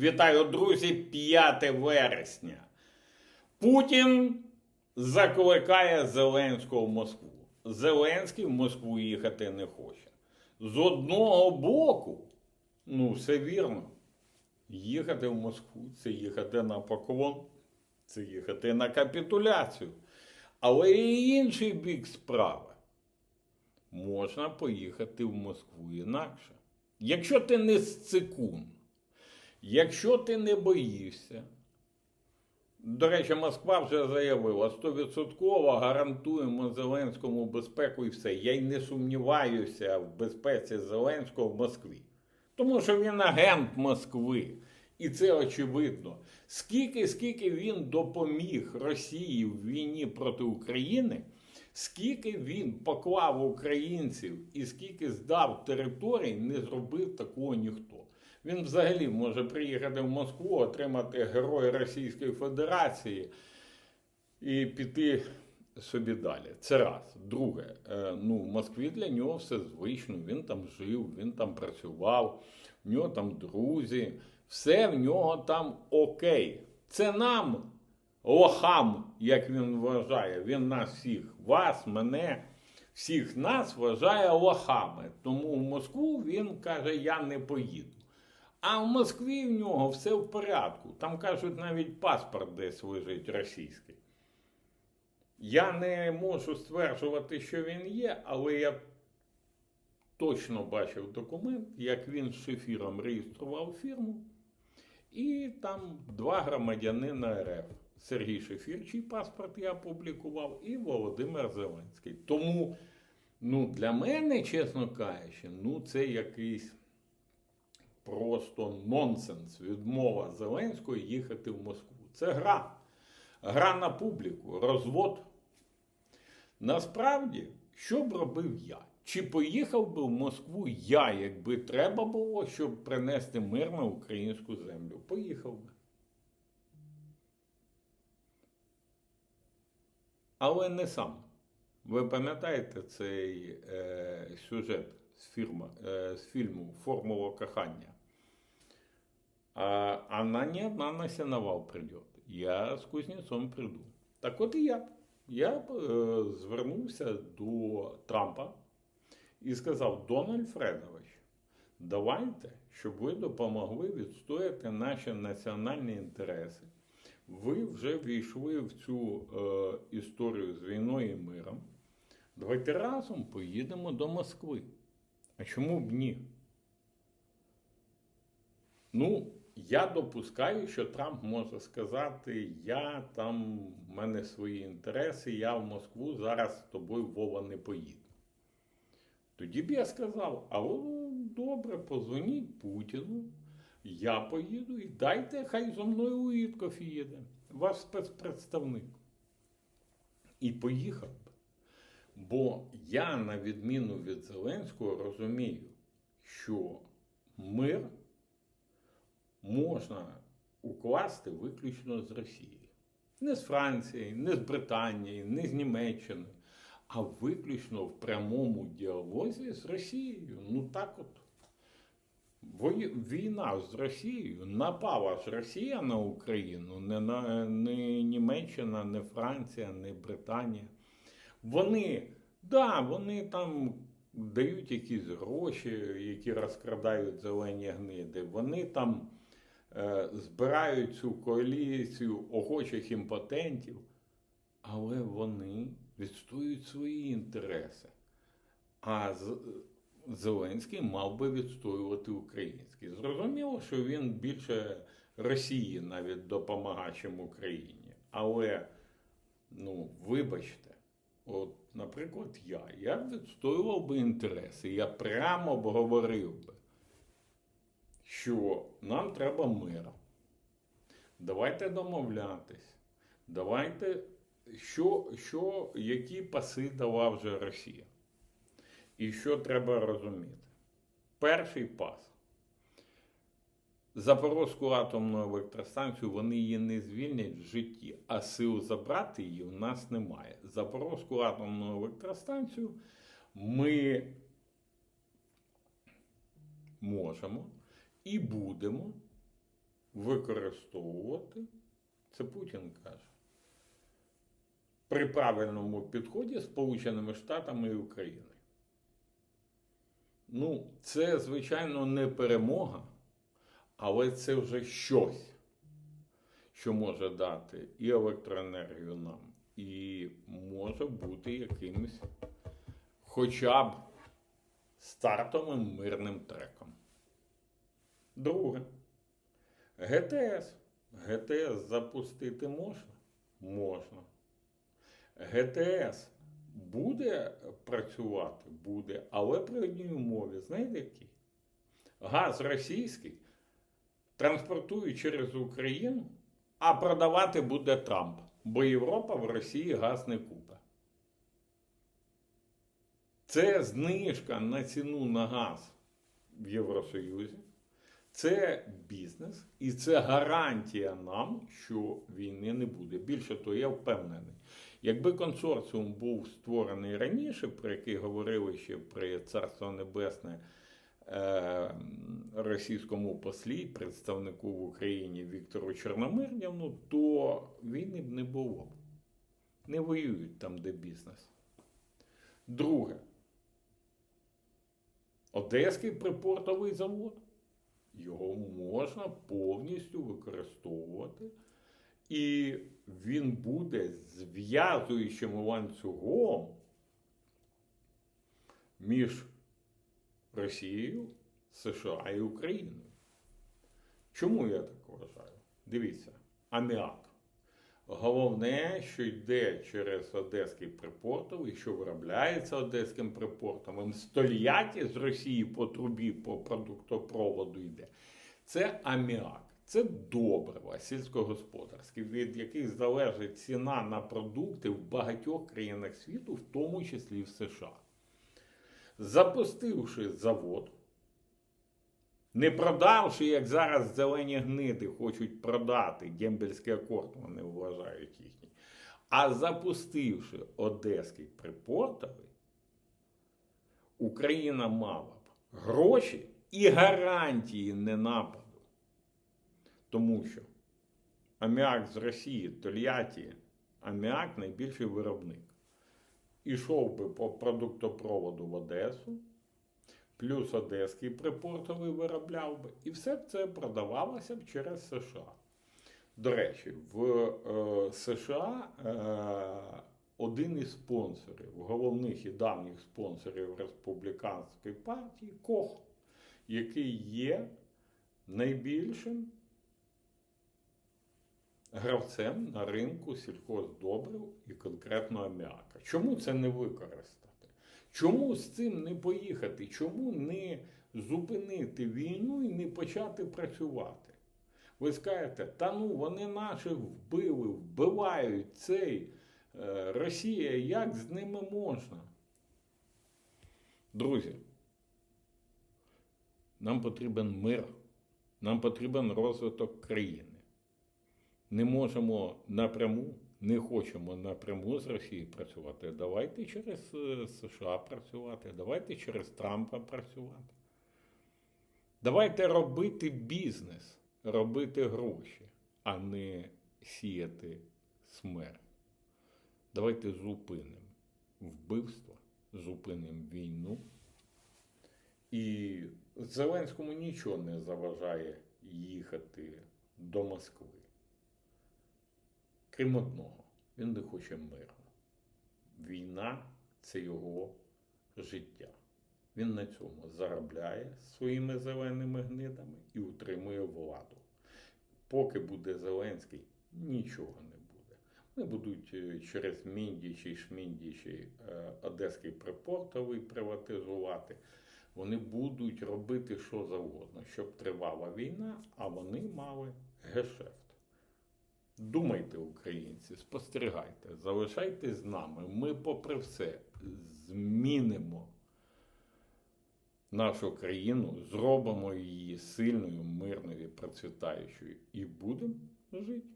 Вітаю, друзі, 5 вересня. Путін закликає Зеленського в Москву. Зеленський в Москву їхати не хоче. З одного боку, ну, все вірно. Їхати в Москву це їхати на поклон, це їхати на капітуляцію. Але і інший бік справи. Можна поїхати в Москву інакше. Якщо ти не сцикун, якщо ти не боїшся, до речі, Москва вже заявила, 100% гарантуємо Зеленському безпеку і все. Я й не сумніваюся в безпеці Зеленського в Москві. Тому що він агент Москви. І це очевидно. Скільки, скільки він допоміг Росії в війні проти України, скільки він поклав українців і скільки здав територій, не зробив такого ніхто. Він взагалі може приїхати в Москву, отримати Героя Російської Федерації і піти собі далі. Це раз. Друге, е, ну, в Москві для нього все звично. Він там жив, він там працював, в нього там друзі, все в нього там окей. Це нам, лохам, як він вважає, він нас всіх, вас, мене, всіх нас вважає лохами. Тому в Москву він каже, я не поїду. А в Москві в нього все в порядку. Там кажуть, навіть паспорт десь лежить російський. Я не можу стверджувати, що він є, але я точно бачив документ, як він з шефіром реєстрував фірму. І там два громадянина РФ. Сергій Шефір, чий паспорт я опублікував, і Володимир Зеленський. Тому, ну, для мене, чесно кажучи, ну, це якийсь просто нонсенс. Відмова Зеленського їхати в Москву. Це гра. Гра на публіку, розвод. Насправді, що б робив я? Чи поїхав би в Москву я, якби треба було, щоб принести мир на українську землю? Поїхав би. Але не сам. Ви пам'ятаєте цей е, сюжет з, фірма, е, з фільму Формула кохання? А, она не одна на сеновал придет. Я з Кузнецом приду. Так от і я. Я е, звернувся до Трампа і сказав: Дональд Фредович, давайте, щоб ви допомогли відстояти наші національні інтереси. Ви вже війшли в цю е, історію з війною і миром. Давайте разом поїдемо до Москви. А чому б ні? Ну, я допускаю, що Трамп може сказати: я там, в мене свої інтереси, я в Москву зараз з тобою Вова не поїду. Тоді б я сказав: а о, добре, позвоніть Путіну, я поїду і дайте, хай зо мною Уїтков їде, ваш спецпредставник. І поїхав. Бо я, на відміну від Зеленського, розумію, що мир можна укласти виключно з Росії. Не з Франції, не з Британії, не з Німеччини, а виключно в прямому діалозі з Росією. Ну так от. Війна з Росією напала ж Росія на Україну, не, на, не Німеччина, не Франція, не Британія. Вони, да, вони там дають якісь гроші, які розкрадають зелені гниди. Вони там е, збирають цю коаліцію охочих імпотентів, але вони відстоюють свої інтереси. А з, Зеленський мав би відстоювати український. Зрозуміло, що він більше Росії навіть допомагає, чим Україні. Але, ну, вибачте, от, наприклад, я, я відстоював би інтереси, я прямо б говорив би, що нам треба мир. Давайте домовлятись. Давайте, що, що, які паси дала вже Росія. І що треба розуміти? Перший пас. Запорозьку атомну електростанцію вони її не звільнять в житті, а сил забрати її у нас немає. Запорозьку атомну електростанцію ми можемо і будемо використовувати, це Путін каже, при правильному підході Сполученими Штатами і Україною. Ну, це, звичайно, не перемога, але це вже щось, що може дати і електроенергію нам, і може бути якимось хоча б стартовим мирним треком. Друге. ГТС. ГТС запустити можна? Можна. ГТС буде працювати? Буде, але при одній умові, знаєте якій? Газ російський транспортують через Україну, а продавати буде Трамп, бо Європа в Росії газ не купить. Це знижка на ціну на газ в Євросоюзі. Це бізнес і це гарантія нам, що війни не буде. Більше того, я впевнений. Якби консорціум був створений раніше, про який говорили ще при Царство Небесне російському послі, представнику в Україні Віктору Чорномирнівну, то війни б не було. Не воюють там, де бізнес. Друге. Одеський припортовий завод. Його можна повністю використовувати, і він буде зв'язуючим ланцюгом між Росією, США і Україною. Чому я так вважаю? Дивіться, аміак. Головне, що йде через Одеський припортовий, що виробляється Одеським припортовим, стольяті з Росії по трубі, по продуктопроводу йде. Це аміак. Це добрива сільськогосподарські, від яких залежить ціна на продукти в багатьох країнах світу, в тому числі в США. Запустивши завод, не продавши, як зараз зелені гниди хочуть продати, Гембельський акорд вони вважають їхній, а запустивши Одеський припортовий, Україна мала б гроші і гарантії ненападу. Тому що аміак з Росії, Тольятті, аміак найбільший виробник. Ішов би по продуктопроводу в Одесу плюс Одеський припортовий виробляв би, і все це продавалося б через США. До речі, в е, США е, один із спонсорів, головних і давніх спонсорів республіканської партії Кох, який є найбільшим гравцем на ринку сільхоздобрив і конкретно аміака. Чому це не використати? Чому з цим не поїхати? Чому не зупинити війну і не почати працювати? Ви скажете, та ну вони наших вбили, вбивають цей е, Росія, як з ними можна? Друзі, нам потрібен мир, нам потрібен розвиток країни. Не можемо напряму, не хочемо напряму з Росією працювати. Давайте через е, США працювати, давайте через Трампа працювати. Давайте робити бізнес, робити гроші, а не сіяти смерть. Давайте зупинимо вбивство, зупинимо війну. І Зеленському нічого не заважає їхати до Москви. Крім одного, він не хоче миру. Війна це його життя. Він на цьому заробляє своїми зеленими гнидами і утримує владу. Поки буде Зеленський, нічого не буде. Вони будуть е, через Міндічі, Шміндічі, е, Одеський припортовий приватизувати. Вони будуть робити що завгодно, щоб тривала війна, а вони мали гешефт. Думайте, українці, спостерігайте, залишайтесь з нами. Ми, попри все, змінимо нашу країну, зробимо її сильною, мирною, процвітаючою і будемо жити.